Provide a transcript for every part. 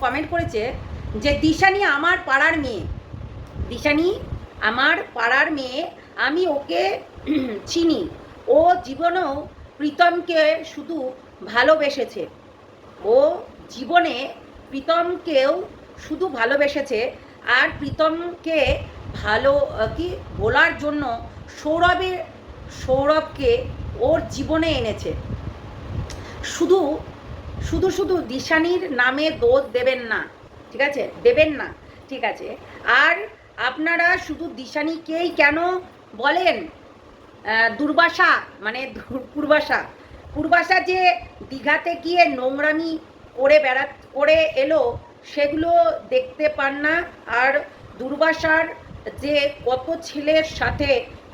Comment করেছে যে, দিশানি আমার পাড়ার মেয়ে। দিশানি আমার পাড়ার মেয়ে, আমি ওকে চিনি। ও জীবনেও প্রীতমকে শুধু ভালোবেসেছে। ও জীবনে প্রীতমকেও শুধু ভালোবেসেছে আর প্রীতমকে ভালো কি বলার জন্য সৌরভের সৌরভকে ওর জীবনে এনেছে। শুধু শুধু শুধু দিশানির নামে দোষ দেবেন না, ঠিক আছে? দেবেন না, ঠিক আছে? আর আপনারা শুধু দিশানিকেই কেন বলেন? দুর্বাসা মানে পূর্বাশা পূর্বাশা যে দীঘাতে গিয়ে নোংরামি করে বেড়া, করে এলো, সেগুলো দেখতে পান না। আর দুর্বাসার যে কত ছেলের সাথে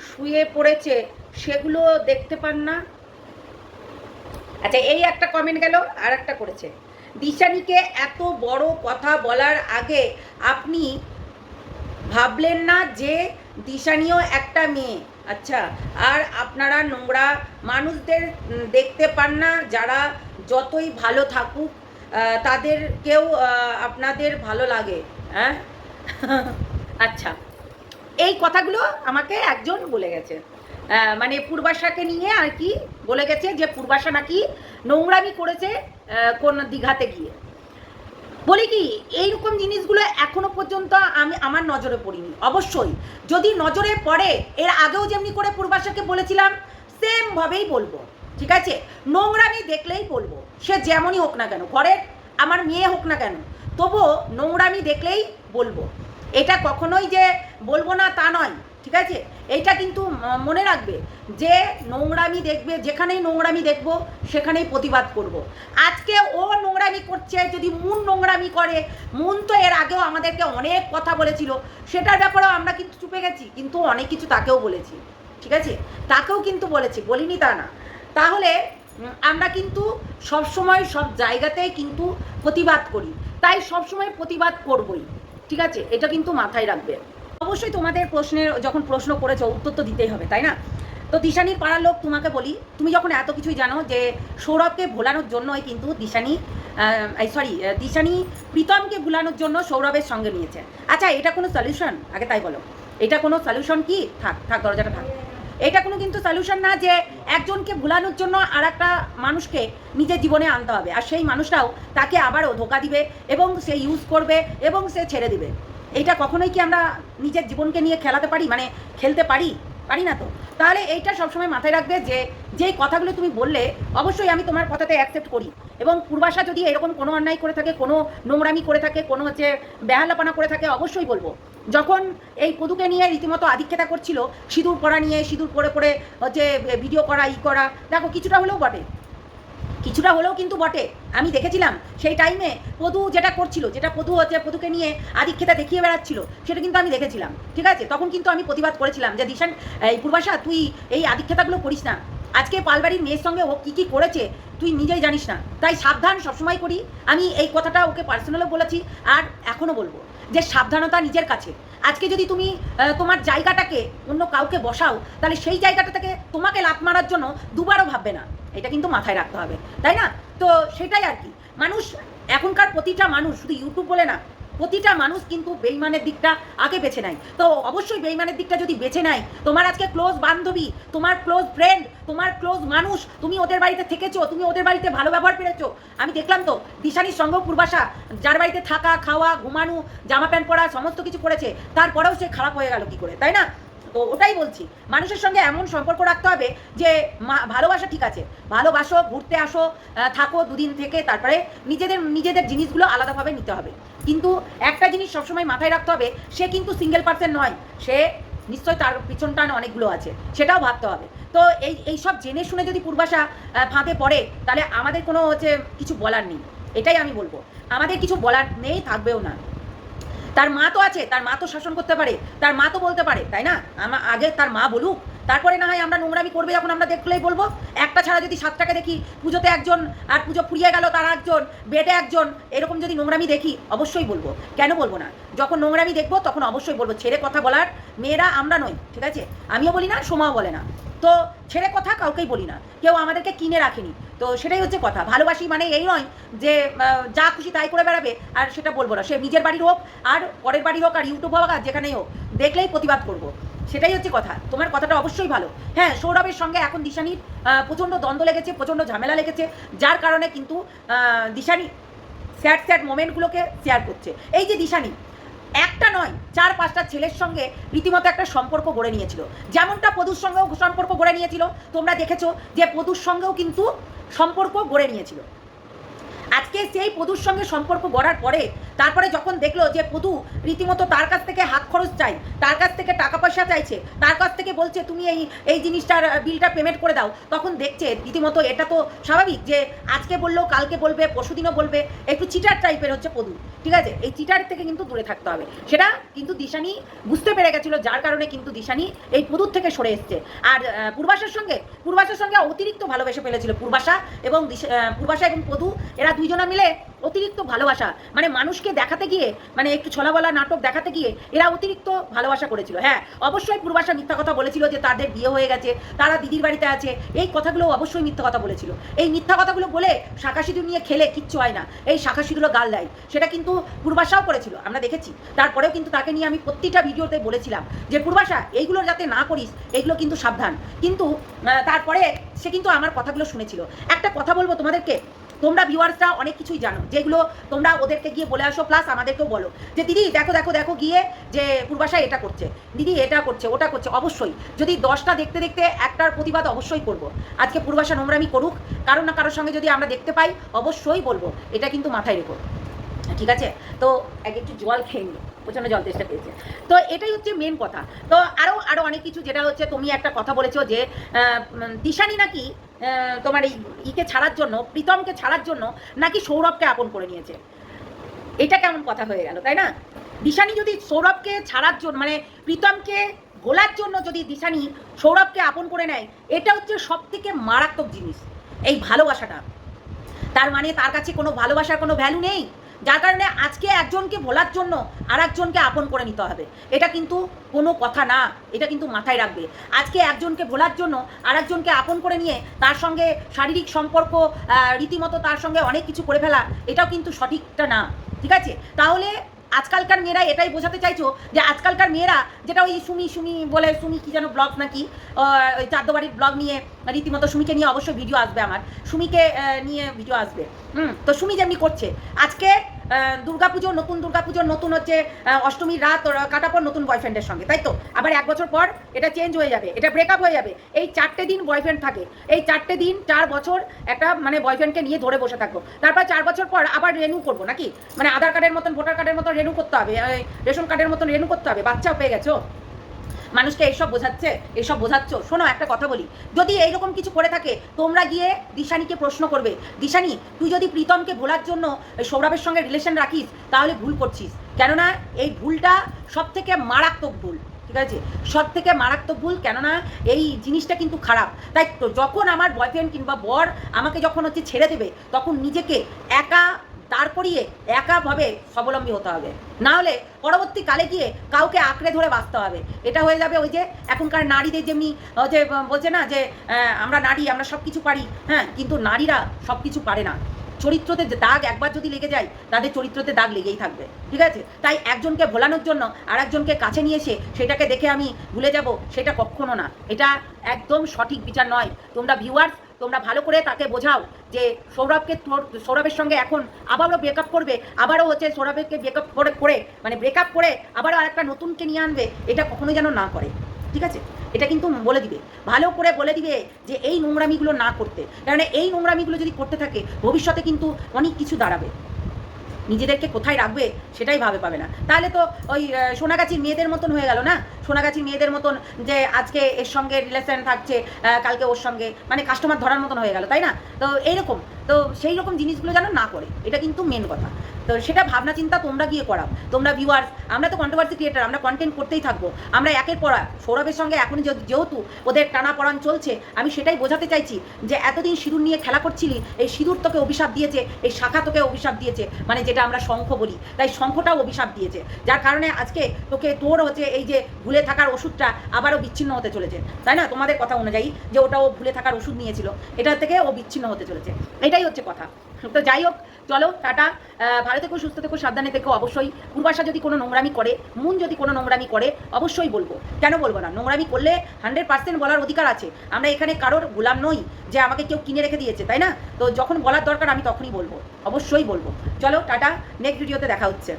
শুয়ে পড়েছে, সেগুলো দেখতে পান না। আচ্ছা এই একটা কমেন্ট গেল আর একটা করেছে। দিশানিকে এত বড় কথা বলার আগে আপনি ভাবলেন না যে দিশানিও একটা মেয়ে? আচ্ছা আর আপনারা নোংরা মানুষদের দেখতে পান না, যারা যতই ভালো থাকুক তাদেরকেও আপনাদের ভালো লাগে হ্যাঁ? আচ্ছা এই কথাগুলো আমাকে একজন বলে গেছে। মানে পূর্বাশাকে নিয়ে আর কি বলে গেছে যে পূর্বাশা নাকি নোংরামি করেছে কোন দীঘাতে গিয়ে। বলি কি, এইরকম জিনিসগুলো এখনও পর্যন্ত আমি আমার নজরে পড়িনি। অবশ্যই, যদি নজরে পড়ে, এর আগেও যেমনি করে পূর্বাশাকে বলেছিলাম সেমভাবেই বলব, ঠিক আছে? নোংরামি দেখলেই বলব, সে যেমনই হোক না কেন, ঘরের আমার মেয়ে হোক না কেন, তবুও নোংরামি দেখলেই বলব। এটা কখনোই যে বলব না তা নয়। ঠিক আছে? এইটা কিন্তু মনে রাখবে যে নোংরামি দেখবে, যেখানেই নোংরামি দেখব, সেখানেই প্রতিবাদ করব। আজকে ও নোংরামি করছে, যদি মুন নোংরামি করে, মুন তো এর আগেও আমাদেরকে অনেক কথা বলেছিল, সেটার ব্যাপারেও আমরা কিন্তু চুপে গেছি, কিন্তু অনেক কিছু তাকেও বলেছি, ঠিক আছে? তাকেও কিন্তু বলেছি, বলিনি তা না। তাহলে আমরা কিন্তু সবসময় সব জায়গাতেই কিন্তু প্রতিবাদ করি। তাই সবসময় প্রতিবাদ করবই, ঠিক আছে? এটা কিন্তু মাথায় রাখবে। অবশ্যই তোমাদের প্রশ্নের, যখন প্রশ্ন করেছ, উত্তর তো দিতেই হবে, তাই না? তো দিশানির পাড়ার লোক তোমাকে বলি, তুমি যখন এত কিছুই জানো যে সৌরভকে ভোলানোর জন্যই কিন্তু দিশানি সরি দিশানি প্রীতমকে ভুলানোর জন্য সৌরভের সঙ্গে নিয়েছে। আচ্ছা এটা কোনো সলিউশন আগে তাই বলো। এটা কোনো সলিউশন কি? থাক থাক, দরজাটা থাক। এটা কোনো কিন্তু সলিউশন না যে একজনকে ভুলানোর জন্য আর একটা মানুষকে নিজের জীবনে আনতে হবে। আর সেই মানুষটাও তাকে আবারও ধোকা দিবে এবং সে ইউজ করবে এবং সে ছেড়ে দিবে। এইটা কখনোই কি আমরা নিজের জীবনকে নিয়ে খেলাতে পারি? মানে খেলতে পারি? পারি না তো। তাহলে এইটা সবসময় মাথায় রাখবে যে, যেই কথাগুলো তুমি বললে, অবশ্যই আমি তোমার কথাতে অ্যাকসেপ্ট করি। এবং পূর্বাশা যদি এরকম কোনো অন্যায় করে থাকে, কোনো নোংরামি করে থাকে, কোনো হচ্ছে বেহালাপানা করে থাকে, অবশ্যই বলব। যখন এই পদুকে নিয়ে রীতিমতো আধিক্যতা করছিল, সিঁদুর পরা নিয়ে, সিঁদুর পরে পরে হচ্ছে ভিডিও করা, ই করা, দেখো কিছুটা হলেও বটে। কিছুটা হলেও কিন্তু বটে। আমি দেখেছিলাম সেই টাইমে পদু যেটা করছিল, যেটা পদু হচ্ছে পদুকে নিয়ে আদিক্ষেতা দেখিয়ে বেড়াচ্ছিল, সেটা কিন্তু আমি দেখেছিলাম, ঠিক আছে? তখন কিন্তু আমি প্রতিবাদ করেছিলাম যে, দিশান, এই পূর্বাশা, তুই এই আদিক্ষেতাগুলো করিস না। আজকে পালবাড়ির মেয়ের সঙ্গে ও কী কী করেছে, তুই নিজেই জানিস না। তাই সাবধান সবসময় করি। আমি এই কথাটা ওকে পার্সোনালও বলেছি, আর এখনও বলব যে, সাবধানতা নিজের কাছে। আজকে যদি তুমি তোমার জায়গাটাকে অন্য কাউকে বসাও, তাহলে সেই জায়গাটা থেকে তোমাকে লাত মারার জন্য দুবারও ভাববে না। এটা কিন্তু মাথায় রাখতে হবে, তাই না? তো সেটাই আর কি। মানুষ, এখনকার প্রতিটা মানুষ, শুধু ইউটিউব বলে না, প্রতিটা মানুষ কিন্তু বেইমানের দিকটা আগে বেছে নেয়। তো অবশ্যই বেইমানের দিকটা যদি বেছে নেয়, তোমার আজকে ক্লোজ বান্ধবী, তোমার ক্লোজ ফ্রেন্ড তোমার ক্লোজ মানুষ, তুমি ওদের বাড়িতে থেকেছো, তুমি ওদের বাড়িতে ভালো ব্যবহার পেরেছ। আমি দেখলাম তো, দিশানির সঙ্গ পূর্বাশা, যার বাড়িতে থাকা, খাওয়া, ঘুমানো, জামা প্যান্ট পরা, সমস্ত কিছু করেছে, তারপরেও সে খারাপ হয়ে গেল কি করে, তাই না? তো ওটাই বলছি। মানুষের সঙ্গে এমন সম্পর্ক রাখতে হবে যে ভালোবাসা ঠিক আছে। ভালোবাসো ঘুরতে আসো থাকো দুদিন থেকে তারপরে নিজেদের নিজেদের জিনিসগুলো আলাদাভাবে নিতে হবে। কিন্তু একটা জিনিস সবসময় মাথায় রাখতে হবে সে কিন্তু সিঙ্গেল পার্সন নয়। সে নিশ্চয়ই তার পিছনটান অনেকগুলো আছে সেটাও ভাবতে হবে। তো এই এই সব জেনে শুনে যদি পূর্বাশা আহ, ফাঁদে পড়ে তাহলে আমাদের কোনো হচ্ছে কিছু বলার নেই। এটাই আমি বলব। আমাদের কিছু বলার নেই থাকবেও না। তার মা তো আছে, তার মা তো শাসন করতে পারে, তার মা তো বলতে পারে, তাই না? আমার আগে তার মা বলুক তারপরে না হয় আমরা নোংরামি করবে যখন আমরা দেখলেই বলব। একটা ছাড়া যদি সাতটাকে দেখি, পুজোতে একজন আর পুজো ফুরিয়ে গেল, তার একজন বেডে একজন, এরকম যদি নোংরামি দেখি, অবশ্যই বলব। কেন বলব না? যখন নোংরামি দেখব, তখন অবশ্যই বলব, ছেড়ে কথা বলার মেয়েরা আমরা নই, ঠিক আছে? আমিও বলি না, সোমাও বলে না। তো ছেড়ে কথা কাউকেই বলি না। কেউ আমাদেরকে কিনে রাখেনি। তো সেটাই হচ্ছে কথা। ভালোবাসি মানে এই নয় যে যা খুশি তাই করে বেড়াবে, আর সেটা বলব না। সে নিজের বাড়ির হোক, আর পরের বাড়ির হোক, আর ইউটিউব হোক, আর যেখানেই হোক, দেখলেই প্রতিবাদ করব। সেটাই হচ্ছে কথা। তোমার কথাটা অবশ্যই ভালো। হ্যাঁ সৌরভের সঙ্গে এখন দিশানির প্রচণ্ড দ্বন্দ্ব লেগেছে, প্রচণ্ড ঝামেলা লেগেছে, যার কারণে কিন্তু দিশানি স্যাড স্যাড মোমেন্টগুলোকে শেয়ার করছে। এই যে দিশানি, একটা নয়, চার, পাঁচটা ছেলের সঙ্গে রীতিমতো একটা সম্পর্ক গড়ে নিয়েছিল। যেমনটা পদুর সঙ্গেও সম্পর্ক গড়ে নিয়েছিল, তোমরা দেখেছ যে পদুর সঙ্গেও কিন্তু সম্পর্ক গড়ে নিয়েছিল। আজকে সেই পদুর সঙ্গে সম্পর্ক গড়ার পরে তারপরে যখন দেখল যে পদু রীতিমতো তার কাছ থেকে হাত খরচ চাই তার কাছ থেকে টাকা পয়সা চাইছে তার কাছ থেকে বলছে তুমি এই এই জিনিসটার বিলটা পেমেন্ট করে দাও। তখন দেখছে রীতিমতো এটা তো স্বাভাবিক যে আজকে বললেও কালকে বলবে পরশুদিনও বলবে একটু চিটার টাইপের হচ্ছে পদু ঠিক আছে? এই চিটার থেকে কিন্তু দূরে থাকতে হবে। সেটা কিন্তু দিশানি বুঝতে পেরে গেছিল যার কারণে কিন্তু দিশানি এই পদুর থেকে সরে এসছে। আর আহ, পূর্বাশার সঙ্গে পূর্বাশার সঙ্গে অতিরিক্ত ভালোবেসে ফেলেছিল পূর্বাশা এবং পূর্বাশা এবং পদু এরা দুইজনা মিলে অতিরিক্ত ভালোবাসা। মানে মানুষকে দেখাতে গিয়ে মানে একটু ছলাবলা নাটক দেখাতে গিয়ে, এরা অতিরিক্ত ভালোবাসা করেছিল। হ্যাঁ অবশ্যই পূর্বাশা মিথ্যা কথা বলেছিল যে তাদের বিয়ে হয়ে গেছে, তারা দিদির বাড়িতে আছে, এই কথাগুলো অবশ্যই মিথ্যা কথা বলেছিল। এই মিথ্যা কথাগুলো বলে সিঁদুর নিয়ে খেলে কিচ্ছু হয় না। এই সিঁদুরও গাল দেয়। সেটা কিন্তু পূর্বাশাও করেছিল, আমরা দেখেছি। তারপরেও কিন্তু তাকে নিয়ে আমি প্রতিটা ভিডিওতে বলেছিলাম যে, পূর্বাশা, এইগুলো যাতে না করিস এইগুলো কিন্তু সাবধান। কিন্তু তারপরে সে কিন্তু আমার কথাগুলো শুনেছিল। একটা কথা বলব তোমাদেরকে? তোমরা ভিউয়ার্সরা অনেক কিছুই জানো। যেগুলো তোমরা ওদেরকে গিয়ে বলে আসো, প্লাস আমাদেরকেও বলো যে, দিদি, দেখো দেখো দেখো গিয়ে যে পূর্বাশা এটা করছে। দিদি, এটা করছে, ওটা করছে। অবশ্যই। যদি দশটা দেখতে দেখতে একটার প্রতিবাদ অবশ্যই করব। আজকে পূর্বাশা নোংরামি করুক কারও না কারোর সঙ্গে যদি আমরা দেখতে পাই, অবশ্যই বলব। এটা কিন্তু মাথায় রেখো। ঠিক আছে? তো এক একটু জল খেয়ে নিও। প্রচণ্ড জল তেষ্টা পেয়েছে। তো এটাই হচ্ছে মেন কথা। তো আরও আরও অনেক কিছু যেটা হচ্ছে, তুমি একটা কথা বলেছ যে দিশানি নাকি তোমার এই ইকে ছাড়ার জন্য, প্রীতমকে ছাড়ার জন্য নাকি সৌরভকে আপন করে নিয়েছে। এটা কেমন কথা হয়ে গেল, তাই না? দিশানি যদি সৌরভকে ছাড়ার জন্য মানে প্রীতমকে গোলার জন্য যদি দিশানি সৌরভকে আপন করে নেয়, এটা হচ্ছে সব থেকে মারাত্মক জিনিস, এই ভালোবাসাটা। তার মানে তার কাছে কোনো ভালোবাসার কোনো ভ্যালু নেই। যার কারণে আজকে একজনকে ভোলার জন্য আর একজনকে আপন করে নিতে হবে। এটা কিন্তু কোনো কথা না, এটা কিন্তু মাথায় রাখবে। আজকে একজনকে ভোলার জন্য আর একজনকে আপন করে নিয়ে তার সঙ্গে শারীরিক সম্পর্ক রীতিমতো তার সঙ্গে অনেক কিছু করে ফেলা, এটাও কিন্তু সঠিকটা না, ঠিক আছে? তাহলে আজকালকার মেয়েরা এটাই বোঝাতে চাইছো যে আজকালকার মেয়েরা যেটা ওই সুমি সুমি বলে, সুমি কি যেন ব্লগ নাকি ওই চারদোবাড়ির ব্লগ নিয়ে রীতিমতো সুমিকে নিয়ে অবশ্যই ভিডিও আসবে আমার। সুমিকে নিয়ে ভিডিও আসবে। হুম, তো সুমি যেমনি করছে, আজকে দুর্গাপুজো, নতুন দুর্গাপুজোর নতুন হচ্ছে অষ্টমীর রাত কাটা পর নতুন বয়ফ্রেন্ডের সঙ্গে, তাই তো? আবার এক বছর পর এটা চেঞ্জ হয়ে যাবে, এটা ব্রেকআপ হয়ে যাবে। এই চারটে দিন বয়ফ্রেন্ড থাকে, এই চারটে দিন চার বছর একটা মানে বয়ফ্রেন্ডকে নিয়ে ধরে বসে থাকব তারপর চার বছর পর আবার রেনু করব নাকি? মানে আধার কার্ডের মতন ভোটার কার্ডের মতন রেনু করতে হবে রেশন কার্ডের মতন রেনু করতে হবে বাচ্চা পেয়ে গেছো? মানুষকে এইসব বোঝাচ্ছে এইসব বোঝাচ্ছ। শোনো, একটা কথা বলি। যদি এইরকম কিছু করে থাকে, তোমরা গিয়ে দিশানিকে প্রশ্ন করবে, দিশানি, তুই যদি প্রীতমকে ভোলার জন্য সৌরভের সঙ্গে রিলেশন রাখিস, তাহলে ভুল করছিস। কেননা এই ভুলটা সব থেকে মারাত্মক ভুল, ঠিক আছে? সব থেকে মারাত্মক ভুল, কেননা এই জিনিসটা কিন্তু খারাপ। তাই তো যখন আমার বয়ফ্রেন্ড কিংবা বর আমাকে যখন হচ্ছে ছেড়ে দেবে, তখন নিজেকে একা করিয়ে একাভাবে স্বাবলম্বী হতে হবে। না হলে পরবর্তীকালে গিয়ে কাউকে আঁকড়ে ধরে বাঁচতে হবে। এটা হয়ে যাবে ওই যে এখনকার নারীদের যেমনি যে বলছে না যে আমরা নারী, আমরা সব কিছু পারি। হ্যাঁ কিন্তু নারীরা সব কিছু পারে না। চরিত্রতে দাগ একবার যদি লেগে যায়, তাদের চরিত্রতে দাগ লেগেই থাকবে। ঠিক আছে? তাই একজনকে ভোলানোর জন্য আর একজনকে কাছে নিয়ে এসে সেটাকে দেখে আমি ভুলে যাব, সেটা কখনো না। এটা একদম সঠিক বিচার নয়। তোমরা ভিউয়ার্স তোমরা ভালো করে তাকে বোঝাও যে সৌরভকে সৌরভের সঙ্গে এখন আবারও ব্রেকআপ করবে, আবারও হচ্ছে সৌরভকে ব্রেকআপ করে করে মানে ব্রেকআপ করে আবারও আরেকটা নতুনকে নিয়ে আনবে, এটা কখনোই যেন না করে, ঠিক আছে? এটা কিন্তু বলে দিবে, ভালো করে বলে দিবে যে এই নোংরামিগুলো না করতে কারণ এই নোংরামিগুলো যদি করতে থাকে, ভবিষ্যতে কিন্তু অনেক কিছু দাঁড়াবে। নিজেদেরকে কোথায় রাখবে সেটাই ভাবে পাবে না। তাহলে তো ওই সোনাগাছির মেয়েদের মতন হয়ে গেল না? সোনাগাছির মেয়েদের মতন যে আজকে এর সঙ্গে রিলেশন থাকছে কালকে ওর সঙ্গে মানে কাস্টমার ধরার মতন হয়ে গেল, তাই না? তো এইরকম। তো সেই রকম জিনিসগুলো যেন না করে, এটা কিন্তু মেন কথা। তো সেটা ভাবনা চিন্তা তোমরা গিয়ে করাও। তোমরা ভিউয়ার্স আমরা তো কন্ট্রোভার্সি ক্রিয়েটার আমরা কন্টেন্ট করতেই থাকব। আমরা একের পর সৌরভের সঙ্গে এখন যেহেতু ওদের টানা পড়ান চলছে, আমি সেটাই বোঝাতে চাইছি যে এতদিন সিঁদুর নিয়ে খেলা করছিলি, এই সিঁদুর তোকে অভিশাপ দিয়েছে, এই শাখা তোকে অভিশাপ দিয়েছে মানে যেটা আমরা শঙ্খ বলি, তাই শঙ্খটাও অভিশাপ দিয়েছে। যার কারণে আজকে তোকে তোর হচ্ছে এই যে ভুলে থাকার ওষুধটা আবারও বিচ্ছিন্ন হতে চলেছে। তাই না? তোমাদের কথা অনুযায়ী যে ওটা ও ভুলে থাকার ওষুধ নিয়েছিল, এটা থেকে ও বিচ্ছিন্ন হতে চলেছে। এটাই হচ্ছে কথা। তো যাই হোক, চলো, টাটা। ভালো থেকো, সুস্থ থেকো, সাবধানে থেকো, অবশ্যই। পূর্বাশা যদি কোনো নোংরামি করে, মুন যদি কোনো নোংরামি করে, অবশ্যই বলব। কেন বলব না? নোংরামি করলে হান্ড্রেড পার্সেন্ট বলার অধিকার আছে। আমরা এখানে কারোর গোলাম নই যে আমাকে কেউ কিনে রেখে দিয়েছে, তাই না? তো যখন বলার দরকার, আমি তখনই বলব। অবশ্যই বলব। চলো, টাটা। নেক্সট ভিডিওতে দেখা হচ্ছে।